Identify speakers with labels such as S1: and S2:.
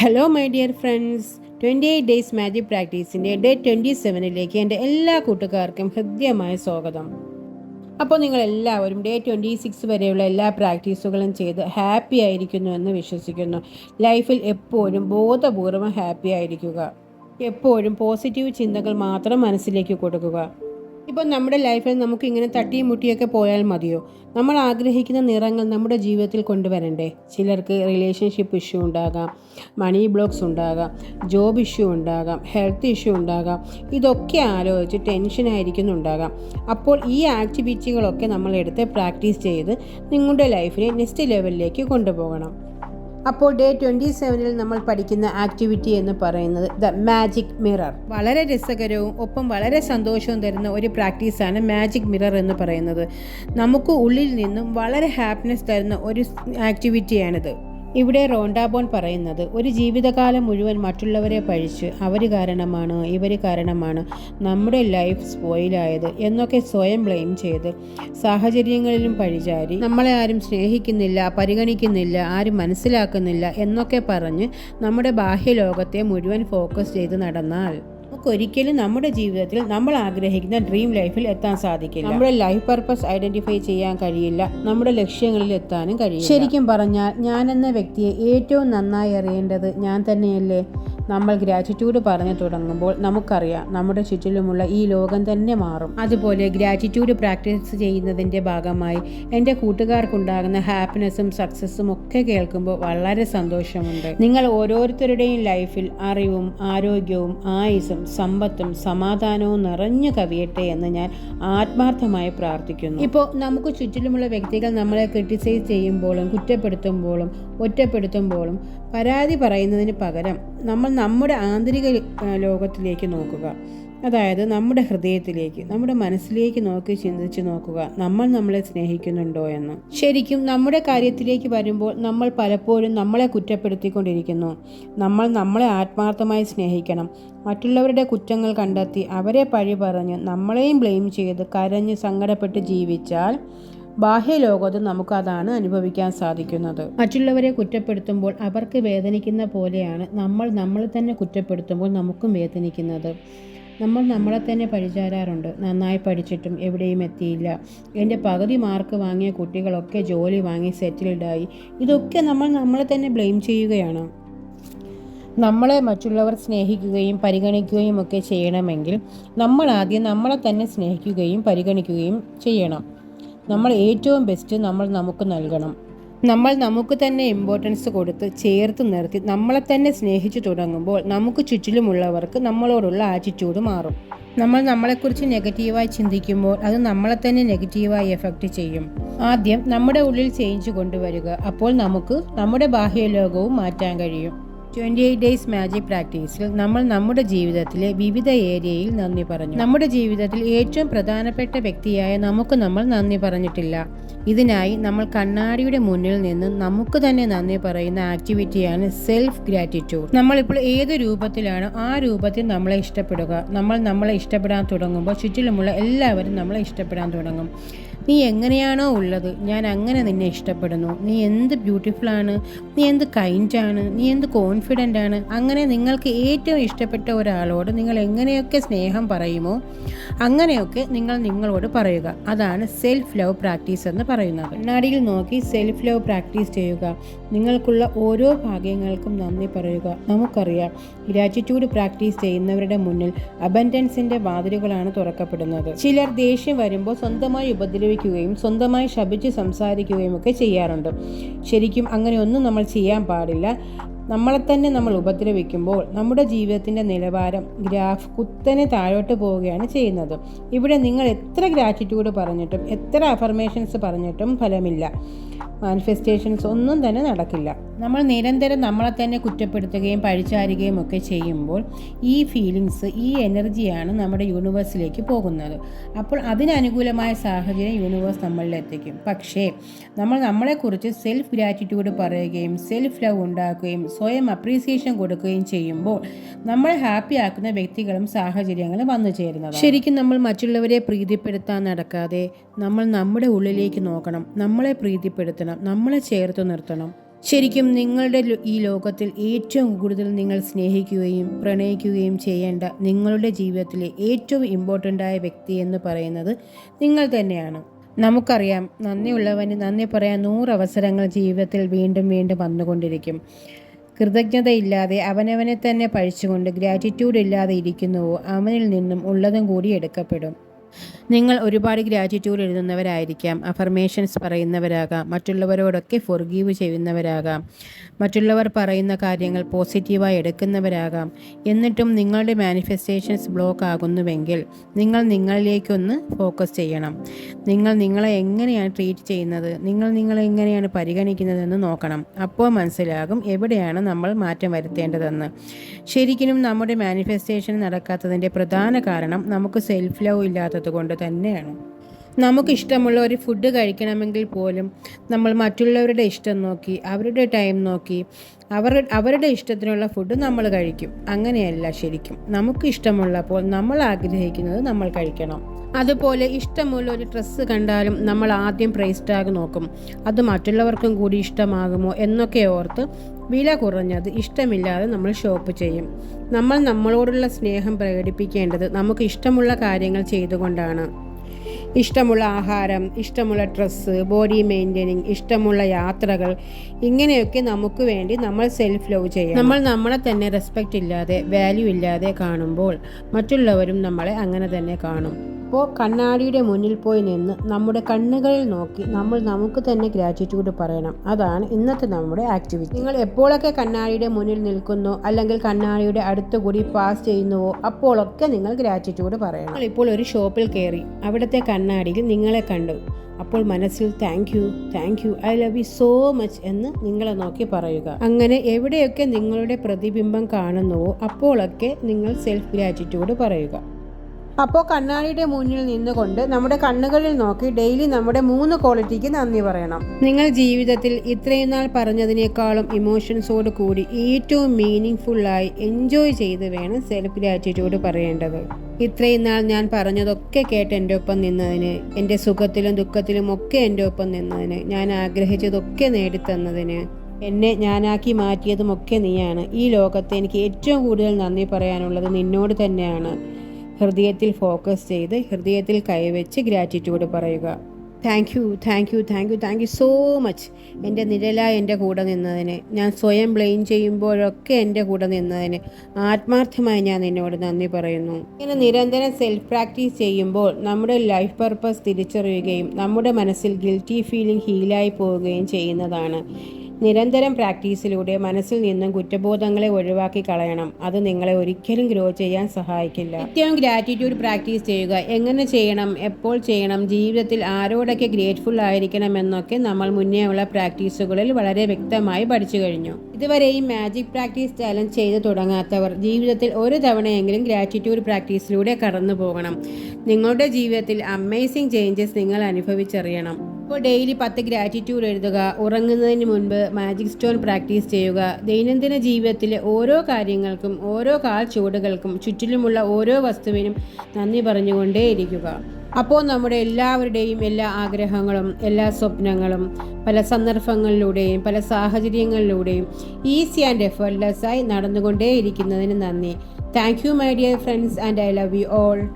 S1: Hello my dear friends twenty eight days magic പ്രാക്ടീസിന്റെ day twenty സെവനിലേക്ക് എന്റെ എല്ലാ കൂട്ടുകാർക്കും ഹൃദ്യമായ സ്വാഗതം. അപ്പോൾ നിങ്ങൾ എല്ലാവരും ഡേ ട്വന്റി സിക്സ് വരെയുള്ള എല്ലാ പ്രാക്ടീസുകളും ചെയ്ത് ഹാപ്പി ആയിരിക്കുന്നു എന്ന് വിശ്വസിക്കുന്നു. ലൈഫിൽ എപ്പോഴും ബോധപൂർവം ഹാപ്പി ആയിരിക്കുക. എപ്പോഴും പോസിറ്റീവ് ചിന്തകൾ മാത്രം മനസ്സിലേക്ക് കൊടുക്കുക. ഇപ്പോൾ നമ്മുടെ ലൈഫിൽ നമുക്ക് ഇങ്ങനെ തട്ടിയും മുട്ടിയൊക്കെ പോയാൽ മതിയോ? നമ്മൾ ആഗ്രഹിക്കുന്ന നിറങ്ങൾ നമ്മുടെ ജീവിതത്തിൽ കൊണ്ടുവരണ്ടേ? ചിലർക്ക് റിലേഷൻഷിപ്പ് ഇഷ്യൂ ഉണ്ടാകാം മണി ബ്ലോക്സ് ഉണ്ടാകാം ജോബ് ഇഷ്യൂ ഉണ്ടാകാം ഹെൽത്ത് ഇഷ്യൂ ഉണ്ടാകാം ഇതൊക്കെ ആലോചിച്ച് ടെൻഷനായിരിക്കുന്നുണ്ടാകാം അപ്പോൾ ഈ ആക്ടിവിറ്റികളൊക്കെ നമ്മൾ എടുത്ത് പ്രാക്ടീസ് ചെയ്ത് നിങ്ങളുടെ ലൈഫിനെ നെക്സ്റ്റ് ലെവലിലേക്ക് കൊണ്ടുപോകണം. അപ്പോൾ ഡേ ട്വന്റി സെവനിൽ നമ്മൾ പഠിക്കുന്ന ആക്ടിവിറ്റി എന്ന് പറയുന്നത് ദ മാജിക് മിറർ വളരെ രസകരവും ഒപ്പം വളരെ സന്തോഷവും തരുന്ന ഒരു പ്രാക്ടീസാണ് മാജിക് മിറർ എന്ന് പറയുന്നത്. നമുക്ക് ഉള്ളിൽ നിന്നും വളരെ ഹാപ്പിനെസ് തരുന്ന ഒരു ആക്ടിവിറ്റിയാണിത് ഇവിടെ റോണ്ടാബോൺ പറയുന്നത് ഒരു ജീവിതകാലം മുഴുവൻ മറ്റുള്ളവരെ പഴിച്ച് അവർ കാരണമാണ് ഇവർ കാരണമാണ് നമ്മുടെ ലൈഫ് സ്പോയിലായത് എന്നൊക്കെ സ്വയം ബ്ലെയിം ചെയ്ത് സാഹചര്യങ്ങളിലും പഴിചാരി നമ്മളെ ആരും സ്നേഹിക്കുന്നില്ല പരിഗണിക്കുന്നില്ല ആരും മനസ്സിലാക്കുന്നില്ല എന്നൊക്കെ പറഞ്ഞ് നമ്മുടെ ബാഹ്യലോകത്തെ മുഴുവൻ ഫോക്കസ് ചെയ്ത് നടന്നാൽ നമുക്കൊരിക്കലും നമ്മുടെ ജീവിതത്തിൽ നമ്മൾ ആഗ്രഹിക്കുന്ന ഡ്രീം ലൈഫിൽ എത്താൻ സാധിക്കില്ല. നമ്മുടെ ലൈഫ് പർപ്പസ് ഐഡന്റിഫൈ ചെയ്യാൻ കഴിയില്ല. നമ്മുടെ ലക്ഷ്യങ്ങളിൽ എത്താനും കഴിയും ശരിക്കും പറഞ്ഞാൽ ഞാൻ എന്ന വ്യക്തിയെ ഏറ്റവും നന്നായി അറിയേണ്ടത് ഞാൻ തന്നെയല്ലേ? നമ്മൾ ഗ്രാറ്റിറ്റ്യൂഡ് പറഞ്ഞു തുടങ്ങുമ്പോൾ നമുക്കറിയാം നമ്മുടെ ചുറ്റിലുമുള്ള ഈ ലോകം തന്നെ മാറും. അതുപോലെ ഗ്രാറ്റിറ്റ്യൂഡ് പ്രാക്ടീസ് ചെയ്യുന്നതിന്റെ ഭാഗമായി എന്റെ കൂട്ടുകാർക്കുണ്ടാകുന്ന ഹാപ്പിനെസ്സും സക്സസ്സും ഒക്കെ കേൾക്കുമ്പോൾ വളരെ സന്തോഷമുണ്ട്. നിങ്ങൾ ഓരോരുത്തരുടെയും ലൈഫിൽ അറിവും ആരോഗ്യവും ആയുസും സമ്പത്തും സമാധാനവും നിറഞ്ഞു കവിയട്ടെ എന്ന് ഞാൻ ആത്മാർത്ഥമായി പ്രാർത്ഥിക്കുന്നു. ഇപ്പോൾ നമുക്ക് ചുറ്റിലുമുള്ള വ്യക്തികൾ നമ്മളെ ക്രിട്ടിസൈസ് ചെയ്യുമ്പോഴും കുറ്റപ്പെടുത്തുമ്പോഴും ഒറ്റപ്പെടുത്തുമ്പോഴും പരാതി പറയുന്നതിന് പകരം നമ്മൾ നമ്മുടെ ആന്തരിക ലോകത്തിലേക്ക് നോക്കുക. അതായത് നമ്മുടെ ഹൃദയത്തിലേക്ക് നമ്മുടെ മനസ്സിലേക്ക് നോക്കി ചിന്തിച്ച് നോക്കുക. നമ്മൾ നമ്മളെ സ്നേഹിക്കുന്നുണ്ടോ എന്ന്. ശരിക്കും നമ്മുടെ കാര്യത്തിലേക്ക് വരുമ്പോൾ നമ്മൾ പലപ്പോഴും നമ്മളെ കുറ്റപ്പെടുത്തിക്കൊണ്ടിരിക്കുന്നു. നമ്മൾ നമ്മളെ ആത്മാർത്ഥമായി സ്നേഹിക്കണം. മറ്റുള്ളവരുടെ കുറ്റങ്ങൾ കണ്ടെത്തി അവരെ പഴി പറഞ്ഞ് നമ്മളെയും ബ്ലെയിം ചെയ്ത് കരഞ്ഞ് സങ്കടപ്പെട്ട് ജീവിച്ചാൽ ബാഹ്യലോകത്ത് നമുക്കതാണ് അനുഭവിക്കാൻ സാധിക്കുന്നത്. മറ്റുള്ളവരെ കുറ്റപ്പെടുത്തുമ്പോൾ അവർക്ക് വേദനിക്കുന്ന പോലെയാണ് നമ്മൾ നമ്മളെ തന്നെ കുറ്റപ്പെടുത്തുമ്പോൾ നമുക്കും വേദനിക്കുന്നത്. നമ്മൾ നമ്മളെ തന്നെ പഴിചാരാറുണ്ട് നന്നായി പഠിച്ചിട്ടും എവിടെയും എത്തിയില്ല. എന്റെ പകുതി മാർക്ക് വാങ്ങിയ കുട്ടികളൊക്കെ ജോലി വാങ്ങി സെറ്റിൽഡായി. ഇതൊക്കെ നമ്മൾ നമ്മളെ തന്നെ ബ്ലെയിം ചെയ്യുകയാണ്. നമ്മളെ മറ്റുള്ളവർ സ്നേഹിക്കുകയും പരിഗണിക്കുകയും ഒക്കെ ചെയ്യണമെങ്കിൽ നമ്മൾ ആദ്യം നമ്മളെ തന്നെ സ്നേഹിക്കുകയും പരിഗണിക്കുകയും ചെയ്യണം. നമ്മൾ ഏറ്റവും ബെസ്റ്റ് നമ്മൾ നമുക്ക് നൽകണം. നമ്മൾ നമുക്ക് തന്നെ ഇമ്പോർട്ടൻസ് കൊടുത്ത് ചേർത്ത് നിർത്തി നമ്മളെ തന്നെ സ്നേഹിച്ചു തുടങ്ങുമ്പോൾ നമുക്ക് ചുറ്റിലുമുള്ളവർക്ക് നമ്മളോടുള്ള ആറ്റിറ്റ്യൂഡ് മാറും. നമ്മൾ നമ്മളെക്കുറിച്ച് നെഗറ്റീവായി ചിന്തിക്കുമ്പോൾ അത് നമ്മളെ തന്നെ നെഗറ്റീവായി എഫക്റ്റ് ചെയ്യും. ആദ്യം നമ്മുടെ ഉള്ളിൽ ചേഞ്ച് കൊണ്ടുവരിക. അപ്പോൾ നമുക്ക് നമ്മുടെ ബാഹ്യലോകവും മാറ്റാൻ കഴിയും. ട്വന്റി എയ്റ്റ് ഡേയ്സ് മാജിക് പ്രാക്ടീസിൽ നമ്മൾ നമ്മുടെ ജീവിതത്തിലെ വിവിധ ഏരിയയിൽ നന്ദി പറഞ്ഞു. നമ്മുടെ ജീവിതത്തിൽ ഏറ്റവും പ്രധാനപ്പെട്ട വ്യക്തിയായ നമുക്ക് നമ്മൾ നന്ദി പറഞ്ഞിട്ടില്ല. ഇതിനായി നമ്മൾ കണ്ണാടിയുടെ മുന്നിൽ നിന്ന് നമുക്ക് തന്നെ നന്ദി പറയുന്ന ആക്ടിവിറ്റിയാണ് സെൽഫ് ഗ്രാറ്റിറ്റ്യൂഡ് നമ്മളിപ്പോൾ ഏത് രൂപത്തിലാണ് ആ രൂപത്തിൽ നമ്മളെ ഇഷ്ടപ്പെടുക. നമ്മൾ നമ്മളെ ഇഷ്ടപ്പെടാൻ തുടങ്ങുമ്പോൾ ചുറ്റിലുമുള്ള എല്ലാവരും നമ്മളെ ഇഷ്ടപ്പെടാൻ തുടങ്ങും. നീ എങ്ങനെയാണോ ഉള്ളത് ഞാൻ അങ്ങനെ നിന്നെ ഇഷ്ടപ്പെടുന്നു. നീ എന്ത് ബ്യൂട്ടിഫുൾ ആണ് നീ എന്ത് കൈൻഡാണ് നീ എന്ത് കോൺഫിഡന്റ് ആണ് അങ്ങനെ നിങ്ങൾക്ക് ഏറ്റവും ഇഷ്ടപ്പെട്ട ഒരാളോട് നിങ്ങൾ എങ്ങനെയൊക്കെ സ്നേഹം പറയുമോ അങ്ങനെയൊക്കെ നിങ്ങൾ നിങ്ങളോട് പറയുക. അതാണ് സെൽഫ് ലവ് പ്രാക്ടീസ് എന്ന് പറയുന്നത്. കണ്ണാടിയിൽ നോക്കി സെൽഫ് ലവ് പ്രാക്ടീസ് ചെയ്യുക. നിങ്ങൾക്കുള്ള ഓരോ ഭാഗ്യങ്ങൾക്കും നന്ദി പറയുക. നമുക്കറിയാം ഗ്രാറ്റിറ്റ്യൂഡ് പ്രാക്ടീസ് ചെയ്യുന്നവരുടെ മുന്നിൽ അബൻഡൻസിന്റെ വാതിലുകളാണ് തുറക്കപ്പെടുന്നത്. ചിലർ ദേഷ്യം വരുമ്പോൾ സ്വന്തമായി ഉപദ്രവിക്കുകയും സ്വന്തമായി ശപിച്ച് സംസാരിക്കുകയും ഒക്കെ ചെയ്യാറുണ്ട്. ശരിക്കും അങ്ങനെയൊന്നും നമ്മൾ ചെയ്യാൻ പാടില്ല. നമ്മളെ തന്നെ നമ്മൾ ഉപദ്രവിക്കുമ്പോൾ നമ്മുടെ ജീവിതത്തിന്റെ നിലവാരം ഗ്രാഫ് കുത്തനെ താഴോട്ട് പോവുകയാണ് ചെയ്യുന്നത്. ഇവിടെ നിങ്ങൾ എത്ര ഗ്രാറ്റിറ്റ്യൂഡ് പറഞ്ഞിട്ടും എത്ര അഫർമേഷൻസ് പറഞ്ഞിട്ടും ഫലമില്ല. മാനിഫെസ്റ്റേഷൻസ് ഒന്നും തന്നെ നടക്കില്ല. നമ്മൾ നിരന്തരം നമ്മളെ തന്നെ കുറ്റപ്പെടുത്തുകയും പഴിച്ചാരുകയും ഒക്കെ ചെയ്യുമ്പോൾ ഈ ഫീലിങ്സ് ഈ എനർജിയാണ് നമ്മുടെ യൂണിവേഴ്സിലേക്ക് പോകുന്നത്. അപ്പോൾ അതിനനുകൂലമായ സാഹചര്യം യൂണിവേഴ്സ് നമ്മളിലെത്തിക്കും പക്ഷേ നമ്മൾ നമ്മളെക്കുറിച്ച് സെൽഫ് ഗ്രാറ്റിറ്റ്യൂഡ് പറയുകയും സെൽഫ് ലവ് ഉണ്ടാക്കുകയും സ്വയം അപ്രീസിയേഷൻ കൊടുക്കുകയും ചെയ്യുമ്പോൾ നമ്മളെ ഹാപ്പി ആക്കുന്ന വ്യക്തികളും സാഹചര്യങ്ങളും വന്നു ചേരുന്നത് ശരിക്കും നമ്മൾ മറ്റുള്ളവരെ പ്രീതിപ്പെടുത്താൻ നടക്കാതെ നമ്മൾ നമ്മുടെ ഉള്ളിലേക്ക് നോക്കണം. നമ്മളെ പ്രീതിപ്പെടുത്തണം നമ്മളെ ചേർത്ത് നിർത്തണം. ശരിക്കും നിങ്ങളുടെ ഈ ലോകത്തിൽ ഏറ്റവും കൂടുതൽ നിങ്ങൾ സ്നേഹിക്കുകയും പ്രണയിക്കുകയും ചെയ്യേണ്ട നിങ്ങളുടെ ജീവിതത്തിലെ ഏറ്റവും ഇമ്പോർട്ടന്റ് ആയ വ്യക്തി എന്ന് പറയുന്നത് നിങ്ങൾ തന്നെയാണ്. നമുക്കറിയാം നന്ദിയുള്ളവന് നന്ദി പറയാൻ നൂറ് അവസരങ്ങൾ ജീവിതത്തിൽ വീണ്ടും വീണ്ടും വന്നുകൊണ്ടിരിക്കും. കൃതജ്ഞതയില്ലാതെ അവനവനെ തന്നെ പഴിച്ചുകൊണ്ട് ഗ്രാറ്റിറ്റ്യൂഡ് ഇല്ലാതെ ഇരിക്കുന്നുവോ? അവനിൽ നിന്നും ഉള്ളതും കൂടി എടുക്കപ്പെടും. നിങ്ങൾ ഒരുപാട് ഗ്രാറ്റിറ്റ്യൂഡ് എഴുതുന്നവരായിരിക്കാം അഫർമേഷൻസ് പറയുന്നവരാകാം മറ്റുള്ളവരോടൊക്കെ ഫൊർഗീവ് ചെയ്യുന്നവരാകാം മറ്റുള്ളവർ പറയുന്ന കാര്യങ്ങൾ പോസിറ്റീവായി എടുക്കുന്നവരാകാം. എന്നിട്ടും നിങ്ങളുടെ മാനിഫെസ്റ്റേഷൻസ് ബ്ലോക്ക് ആകുന്നുവെങ്കിൽ നിങ്ങൾ നിങ്ങളിലേക്കൊന്ന് ഫോക്കസ് ചെയ്യണം. നിങ്ങൾ നിങ്ങളെ എങ്ങനെയാണ് ട്രീറ്റ് ചെയ്യുന്നത് നിങ്ങൾ നിങ്ങളെ എങ്ങനെയാണ് പരിഗണിക്കുന്നതെന്ന് നോക്കണം. അപ്പോൾ മനസ്സിലാകും എവിടെയാണ് നമ്മൾ മാറ്റം വരുത്തേണ്ടതെന്ന്. ശരിക്കും നമ്മുടെ മാനിഫെസ്റ്റേഷൻ നടക്കാത്തതിന്റെ പ്രധാന കാരണം നമുക്ക് സെൽഫ് ലവ് ഇല്ലാത്തത് കൊണ്ട് തന്നെയാണ്. നമുക്കിഷ്ടമുള്ള ഒരു ഫുഡ് കഴിക്കണമെങ്കിൽ പോലും നമ്മൾ മറ്റുള്ളവരുടെ ഇഷ്ടം നോക്കി അവരുടെ ടൈം നോക്കി അവർ അവരുടെ ഇഷ്ടത്തിനുള്ള ഫുഡ് നമ്മൾ കഴിക്കും. അങ്ങനെയല്ല ശരിക്കും. നമുക്ക് ഇഷ്ടമുള്ളപ്പോൾ നമ്മൾ ആഗ്രഹിക്കുന്നത് നമ്മൾ കഴിക്കണം. അതുപോലെ ഇഷ്ടമുള്ള ഒരു ഡ്രസ്സ് കണ്ടാലും നമ്മൾ ആദ്യം പ്രൈസ് ടാഗ് നോക്കും. അത് മറ്റുള്ളവർക്കും കൂടി ഇഷ്ടമാകുമോ എന്നൊക്കെ ഓർത്ത് വില കുറഞ്ഞത് ഇഷ്ടമില്ലാതെ നമ്മൾ ഷോപ്പ് ചെയ്യും. നമ്മൾ നമ്മളോടുള്ള സ്നേഹം പ്രകടിപ്പിക്കേണ്ടത് നമുക്ക് ഇഷ്ടമുള്ള കാര്യങ്ങൾ ചെയ്തുകൊണ്ടാണ്. ഇഷ്ടമുള്ള ആഹാരം ഇഷ്ടമുള്ള ഡ്രസ്സ് ബോഡി മെയിന്റെയിനിങ് ഇഷ്ടമുള്ള യാത്രകൾ ഇങ്ങനെയൊക്കെ നമുക്ക് വേണ്ടി നമ്മൾ സെൽഫ് ലവ് ചെയ്യണം. നമ്മൾ നമ്മളെ തന്നെ റെസ്പെക്റ്റ് ഇല്ലാതെ വാല്യൂ ഇല്ലാതെ കാണുമ്പോൾ മറ്റുള്ളവരും നമ്മളെ അങ്ങനെ തന്നെ കാണും. അപ്പോൾ കണ്ണാടിയുടെ മുന്നിൽ പോയി നിന്ന് നമ്മുടെ കണ്ണുകളിൽ നോക്കി നമ്മൾ നമുക്ക് തന്നെ ഗ്രാറ്റിറ്റ്യൂഡ് പറയണം. അതാണ് ഇന്നത്തെ നമ്മുടെ ആക്ടിവിറ്റി നിങ്ങൾ എപ്പോഴൊക്കെ കണ്ണാടിയുടെ മുന്നിൽ നിൽക്കുന്നു അല്ലെങ്കിൽ കണ്ണാടിയുടെ അടുത്തുകൂടി പാസ് ചെയ്യുന്നുവോ അപ്പോഴൊക്കെ നിങ്ങൾ ഗ്രാറ്റിറ്റ്യൂഡ് പറയണം. നിങ്ങൾ ഇപ്പോൾ ഒരു ഷോപ്പിൽ കയറി അവിടുത്തെ കണ്ണാടിയിൽ നിങ്ങളെ കണ്ടു. അപ്പോൾ മനസ്സിൽ thank you thank you I love you so much എന്ന് നിങ്ങളെ നോക്കി പറയുക. അങ്ങനെ എവിടെയൊക്കെ നിങ്ങളുടെ പ്രതിബിംബം കാണുന്നുവോ അപ്പോഴൊക്കെ നിങ്ങൾ സെൽഫ് ഗ്രാറ്റിറ്റ്യൂഡ് പറയുക. അപ്പോൾ കണ്ണാടിയുടെ മുന്നിൽ നിന്നുകൊണ്ട് നമ്മുടെ കണ്ണുകളിൽ നോക്കി ഡെയിലി നമ്മുടെ മൂന്ന് ക്വാളിറ്റിക്ക് നന്ദി പറയണം. നിങ്ങൾ ജീവിതത്തിൽ ഇത്രയും നാൾ പറഞ്ഞതിനേക്കാളും ഇമോഷൻസോട് കൂടി ഏറ്റവും മീനിങ് ഫുള്ളായി എൻജോയ് ചെയ്ത് വേണം സെൽഫ് ഗ്രാറ്റിറ്റ്യൂഡ് പറയേണ്ടത്. ഇത്രയും നാൾ ഞാൻ പറഞ്ഞതൊക്കെ കേട്ട് എന്റെ ഒപ്പം നിന്നതിന് എന്റെ സുഖത്തിലും ദുഃഖത്തിലും ഒക്കെ എന്റെ ഒപ്പം നിന്നതിന് ഞാൻ ആഗ്രഹിച്ചതൊക്കെ നേടിത്തന്നതിന് എന്നെ ഞാനാക്കി മാറ്റിയതുമൊക്കെ നീയാണ്. ഈ ലോകത്ത് എനിക്ക് ഏറ്റവും കൂടുതൽ നന്ദി പറയാനുള്ളത് നിന്നോട് തന്നെയാണ്. ഹൃദയത്തിൽ ഫോക്കസ് ചെയ്ത് ഹൃദയത്തിൽ കൈവച്ച് ഗ്രാറ്റിറ്റ്യൂഡ് പറയുക. Thank you thank you thank you thank you so much എന്റെ നിഴല എന്റെ കൂടെ നിന്നതിന് ഞാൻ സ്വയം ബ്ലെയിം ചെയ്യുമ്പോഴൊക്കെ എന്റെ കൂടെ നിന്നതിന് ആത്മാർത്ഥമായി ഞാൻ നിന്നോട് നന്ദി പറയുന്നു. ഇങ്ങനെ നിരന്തരം സെൽഫ് പ്രാക്ടീസ് ചെയ്യുമ്പോൾ നമ്മുടെ ലൈഫ് പർപ്പസ് തിരിച്ചറിയുകയും നമ്മുടെ മനസ്സിൽ ഗിൽറ്റി ഫീലിംഗ് ഹീലായി പോവുകയും ചെയ്യുന്നതാണ്. നിരന്തരം പ്രാക്ടീസിലൂടെ മനസ്സിൽ നിന്നും കുറ്റബോധങ്ങളെ ഒഴിവാക്കി കളയണം. അത് നിങ്ങളെ ഒരിക്കലും ഗ്രോ ചെയ്യാൻ സഹായിക്കില്ല. നിത്യവും ഗ്രാറ്റിറ്റ്യൂഡ് പ്രാക്ടീസ് ചെയ്യുക. എങ്ങനെ ചെയ്യണം? എപ്പോൾ ചെയ്യണം? ജീവിതത്തിൽ ആരോടൊക്കെ ഗ്രേറ്റ്ഫുൾ ആയിരിക്കണം എന്നൊക്കെ നമ്മൾ മുന്നേ ഉള്ള പ്രാക്ടീസുകളിൽ വളരെ വ്യക്തമായി പഠിച്ചു കഴിഞ്ഞു. ഇതുവരെ ഈ മാജിക് പ്രാക്ടീസ് ചാലഞ്ച് ചെയ്ത് തുടങ്ങാത്തവർ ജീവിതത്തിൽ ഒരു തവണയെങ്കിലും ഗ്രാറ്റിറ്റ്യൂഡ് പ്രാക്ടീസിലൂടെ കടന്നു പോകണം നിങ്ങളുടെ ജീവിതത്തിൽ അമേസിംഗ് ചേഞ്ചസ് നിങ്ങൾ അനുഭവിച്ചറിയണം. ഇപ്പോൾ ഡെയിലി പത്ത് ഗ്രാറ്റിറ്റ്യൂഡ് എഴുതുക. ഉറങ്ങുന്നതിന് മുൻപ് മാജിക് സ്റ്റോൺ പ്രാക്ടീസ് ചെയ്യുക. ദൈനംദിന ജീവിതത്തിലെ ഓരോ കാര്യങ്ങൾക്കും ഓരോ കാൽ ചുവടുകൾക്കും ചുറ്റിലുമുള്ള ഓരോ വസ്തുവിനും നന്ദി പറഞ്ഞുകൊണ്ടേയിരിക്കുക. അപ്പോൾ നമ്മുടെ എല്ലാവരുടെയും എല്ലാ ആഗ്രഹങ്ങളും എല്ലാ സ്വപ്നങ്ങളും പല സന്ദർഭങ്ങളിലൂടെയും പല സാഹചര്യങ്ങളിലൂടെയും ഈസി ആൻഡ് എഫേർട്ട്ലെസ്സായി നടന്നുകൊണ്ടേയിരിക്കുന്നതിന് നന്ദി. Thank you my dear friends and I love you all